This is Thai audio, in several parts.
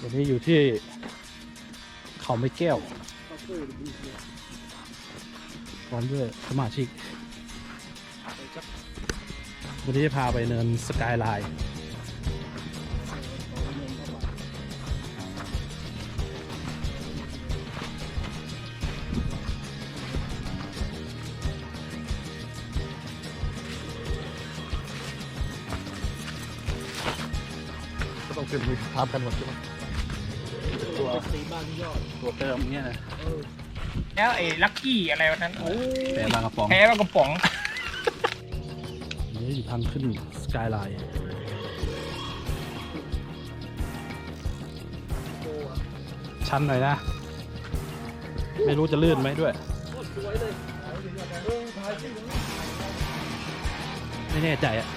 วันนี้อยู่ที่เขาไม่แก้วพร้อมด้วยสมาชิก วันนี้จะพาไปเนินสกายไลน์ก็ต้องขึ้นมีภาพกันหมดใช่ไหม ตัวสีบ้านยอดตัวเติมเนี่ยนะแล้วไอ้ลักกี้อะไรวันนั้นโอ้แต่บางกระป๋องแพ้แล้วกระป๋อง นี่อยู่ทางขึ้นสกายไลน์ชันหน่อยนะ ไม่รู้จะลื่นไหมด้วยไม่แน่ใจอะ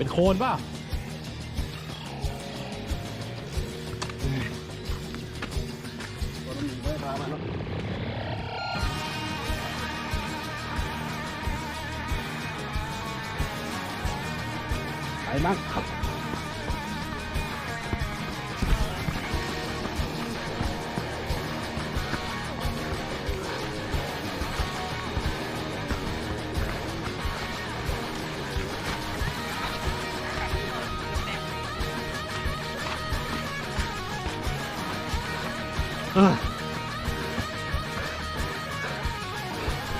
เป็นโคนป่ะ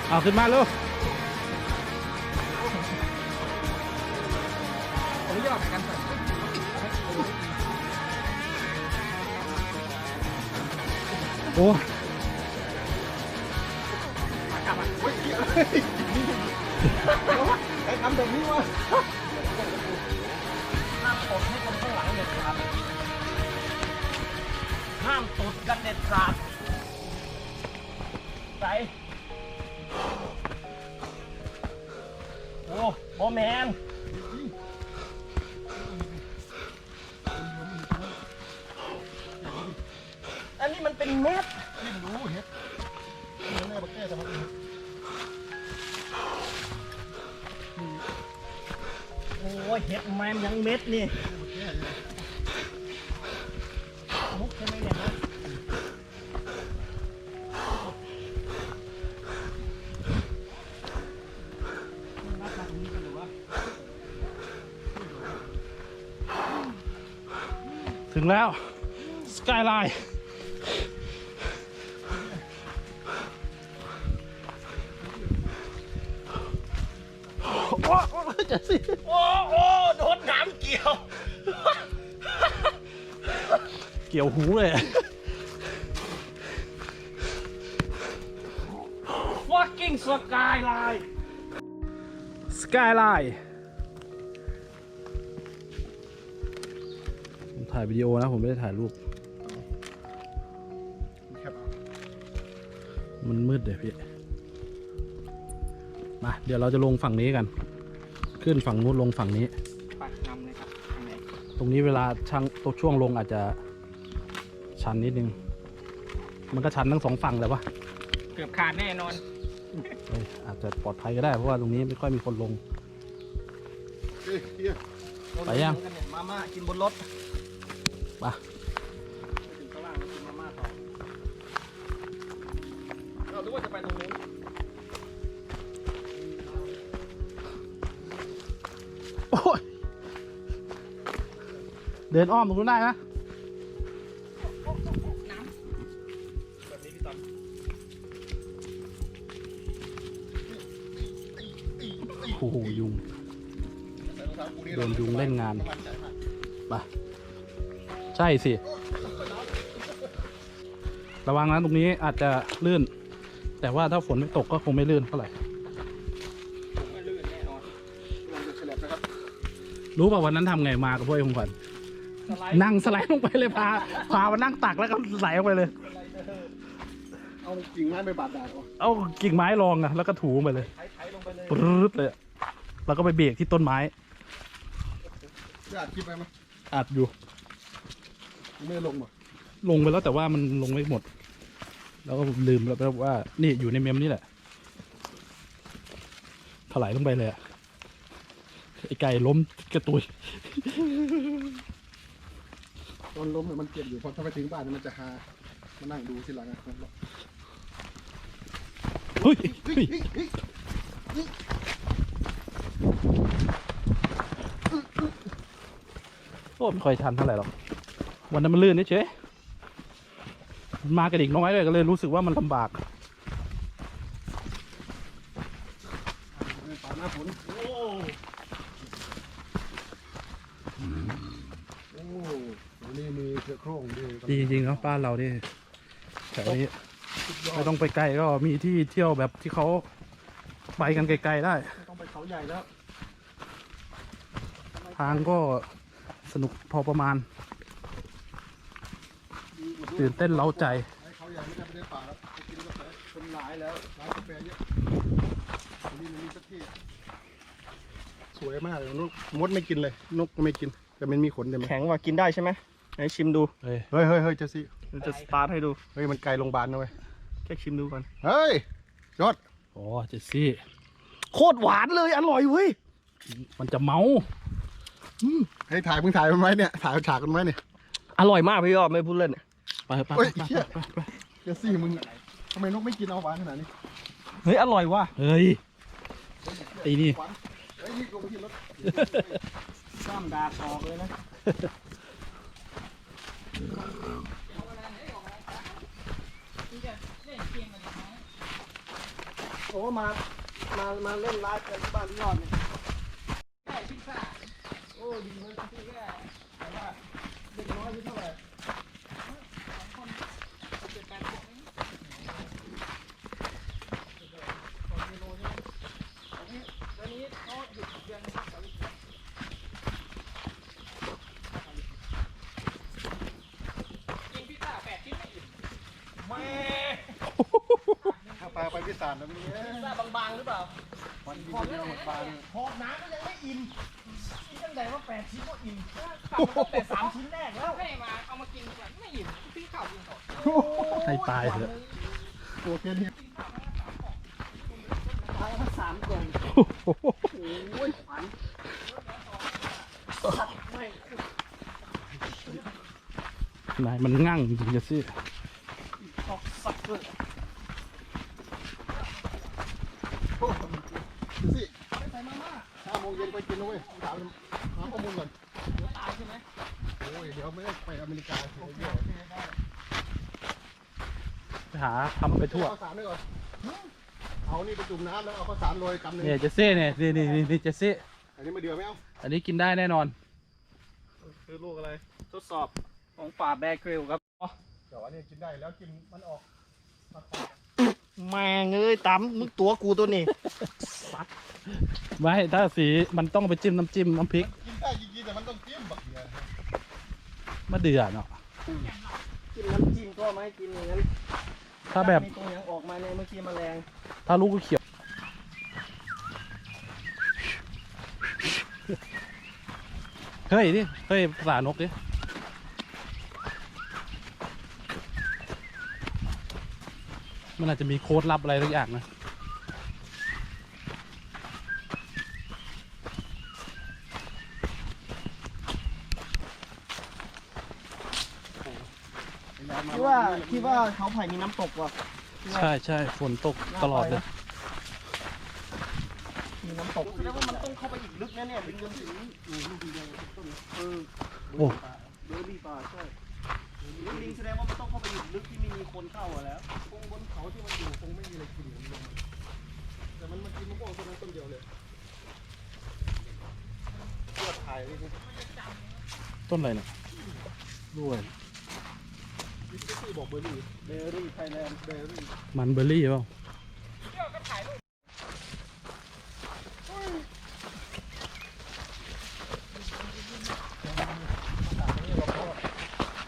เอาขึ้นมาลูกผมยอดเหมือนกันโอ้ไอ้ทำแบบนี้วะห้ามให้คนข้างหลังเด็ดขาด ห้ามตดกันเด็ดขาดใส่โอ้โบแมนอันนี้มันเป็นเม็ดไม่รู้เห็ดแม่บอกแค่จะมาดูโอ้ยเห็ดแมมยังเม็ดนี่ ถึงแล้ว สกายไลน์โอ้โอ้จะสิโอ้โอ้โดนน้ำเกี่ยว เกี่ยวหูเลย fucking skyline ส ถ่ายวิดีโอนะ ผมไม่ได้ถ่ายรูปมันมืดเดี๋ยวพี่ มาเดี๋ยวเราจะลงฝั่งนี้กัน ขึ้นฝั่งนู้นลงฝั่งนี้ปักนำเลยครับทางไหนตรงนี้เวลาช่างตัวช่วงลงอาจจะชันนิดนึง มันก็ชันทั้งสองฝั่งแหละวะเกือบขาดแน่นอน เอ้ยอาจจะปลอดภัยก็ได้เพราะว่าตรงนี้ไม่ค่อยมีคนลงไปยัง มาม่ากินบนรถไปไปถึงข้างล่างแล้วกินมาม่าต่อเราคิดว่าจะไปตรงนู้นโอ้ยเดินอ้อมตรงนู้นได้นะแบบนี้พี่ตันโอ้โหยุงโดนยุงเล่นงาน ไป ช่สิ ระวังนะตรงนี้อาจจะลื่น แต่ว่าถ้าฝนไม่ตกก็คงไม่ลื่นเท่าไหร่ไม่ลื่นแน่นอนลองจะฉลับนะครับรู้ป่าวันนั้นทำไงมากับพวกไอ้คงขวัญสไลด์นั่งสไลด์ลงไปเลยพาพามานั่งตักแล้วก็ไหลลงไปเลยเอาเอากิ่งไม้ไปบาดดาดเอาเอากิ่งไม้รองอะแล้วก็ถูไปเลยไถไถลงไปเลยปรึ๊ดเลยอะแล้วก็ไปเบรกที่ต้นไม้จะอัดคลิปไปไหมอัดอยู่ ไม่ได้ลงหรอลงไปแล้วแต่ว่ามันลงไม่หมด แล้วก็ลืมแล้วไปว่า นี่อยู่ในเมมนี่แหละถลายลงไปเลยอะไอไก่ล้มกระตุยตอนล้มเนี่ยมันเจ็บอยู่พอถ้าไปถึงบ้านเนี่ยมันจะหามานั่งดูทีหลังอะเฮ้ยเฮ้ยโอ้ไม่ค่อยทันเท่าไหร่หรอก วันนั้นมันลื่นเฉยๆมันมากระดิกน้อยด้วยก็เลยรู้สึกว่ามันลำบาก ป่าหน้าฝนโอ้โอ้โหนี่มีเสือโคร่งด้วยดีจริงๆเนาะบ้านเรานี่แถวนี้สุดยอไม่ดต้องไปไกลก็มีที่เที่ยวแบบที่เขาไปกันไกลๆได้ ไม่ต้องไปเขาใหญ่แล้วทางก็สนุกพอประมาณ ตื่นเต้นเล้าใจให้เขาใหญ่ไม่ได้ไปในป่าแล้วไปกินกาแฟคนหลายแล้วร้านกาแฟเยอะอันนี้มันมีสักที่สวยมากเลยนกมดไม่กินเลย นกก็ไม่กิน แต่มันมีขนเต็มเลยแข็งว่ากินได้ใช่ไหมไหนชิมดูเฮ้ยเฮ้ยเฮ้ยเฮ้ยเจสซี่เดี๋ยวจะสตาร์ทให้ดูเฮ้ยมันไกลโรงพยาบาลนะเว้ยแค่ชิมดูก่อนเฮ้ยยอดอ๋อเจสซี่โคตรหวานเลยอร่อยเว้ยมันจะเมาให้ถ่ายมึงถ่ายมันไว้เนี่ยถ่ายฉากมันไว้เนี่ยอร่อยมากพี่ยอดไม่พูดเล่น ไปไปเฮ้ยไปเหี้ยไปไปเจสซี่มึงทำไมนกไม่กินเอาหวานขนาดนี้เฮ้ยอร่อยว่ะเฮ้ยไอ้นี่ หวานเฮ้ยนี่ลงที่รถซ้ำดาคอเลยนะโอ้มา มา มาเล่นไลฟ์กันที่บ้านพี่ยอดเนี่ยโอ้ดีเลยพี่แก่แต่ว่าเด็กน้อยอายุเท่าไหร่ แม่ ถ้าปลา ไปพิสานแล้วมีหน้าบางๆหรือเปล่าวันที่เดียวหมดปลาเนี่ยหอบน้ำก็ยังไม่อิ่มกินตั้งแต่ว่าแปดชิ้นก็อิ่มตัดตั้งแต่สามชิ้นแรกแล้วให้มาเอามากินก่อนไม่อิ่มพี่ข่าวกินก่อนให้ตายเถอะโอ้เทียนเทียนตายทั้งสามกล่องโอ้ยขวัญนายมันงั่งจริงๆเจสซี่ออกสักเลย โอ้เจสซี่ห้าโมงเย็นไปกินนะเว้ยถาม หาข้อมูลก่อนตายใช่ไหมโอ้ยเดี๋ยวไม่ได้ไปอเมริกาเดี๋ยวไปหาทำไปทั่ว เอาสารด้วยก่อนเอานี่ไปจุ่มน้ำแล้วเอาข้าวสารโรยกำหนึ่งเนี่ยเจสซี่เนี่ยนี่นี่นี่นี่เจสซี่ อันนี้ไม่เดือดไหมเอาอันนี้กินได้แน่นอน คือลูกอะไรทดสอบของป่าแบกเกลครับเดี๋ยวอันนี้กินได้แล้วกินมันออก แม่งเอ้ยตำมึงตัวกูตัวนี้ไม่ถ้าสีมันต้องไปจิ้มน้ำจิ้มน้ำพริก กินได้จริงๆแต่มันต้องจิ้มบักเดียวมะเดื่อเนาะ กินน้ำจิ้มก็ไม่กินอย่างนั้นถ้าแบบมีตรงยังออกมาเนี่ยเมื่อกี้แมลงถ้าลูกเขียว เฮ้ยนี่เฮ้ยภาษานกดิ มันอาจจะมีโค้ดลับอะไรสักอย่างนะคิดว่าคิดว่าเขาไผ่มีน้ำตกว่ะ ใช่ใช่ฝนตกตลอดเลย มีน้ำตกแสดงว่ามันต้องเข้าไปอีกลึกนะเนี่ยถึงจะถึงเออโอ้เบอร์บี้ป่าใช่ ลิงแสดงว่ามันต้องเข้าไปอยู่ลึกที่ไม่มีคนเข้าอะแล้วคงบนเขาที่มันอยู่คงไม่มีอะไรกินอย่างนี้เลยแต่มันมากินมะม่วงต้นนั้นต้นเดียวเลยเลือดถ่ายเลยนี่ต้นอะไรเนี่ยด้วยที่บอกเบอร์รี่เบอร์รี่ไทยแลนด์เบอร์รี่มันเบอร์รี่เปล่า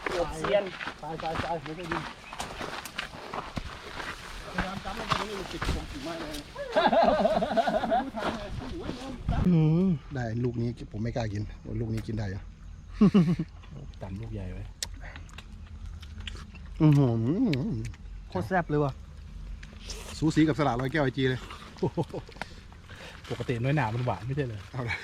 เกือบเซียน ตายตายตายไม่ได้ดีจับลงไปตรงนี้มันติดผมกิ่งไม้เลยอืมได้ลูกนี้ผมไม่กล้ากิน ลูกนี้กินได้ยังตำลูกใหญ่ไว้อือหือโคตรแซ่บเลยว่ะสูสีกับสลัดร้อยแก้วไอจีเลย ปกติน้อยหนามันหวานไม่ใช่เลยเอาละ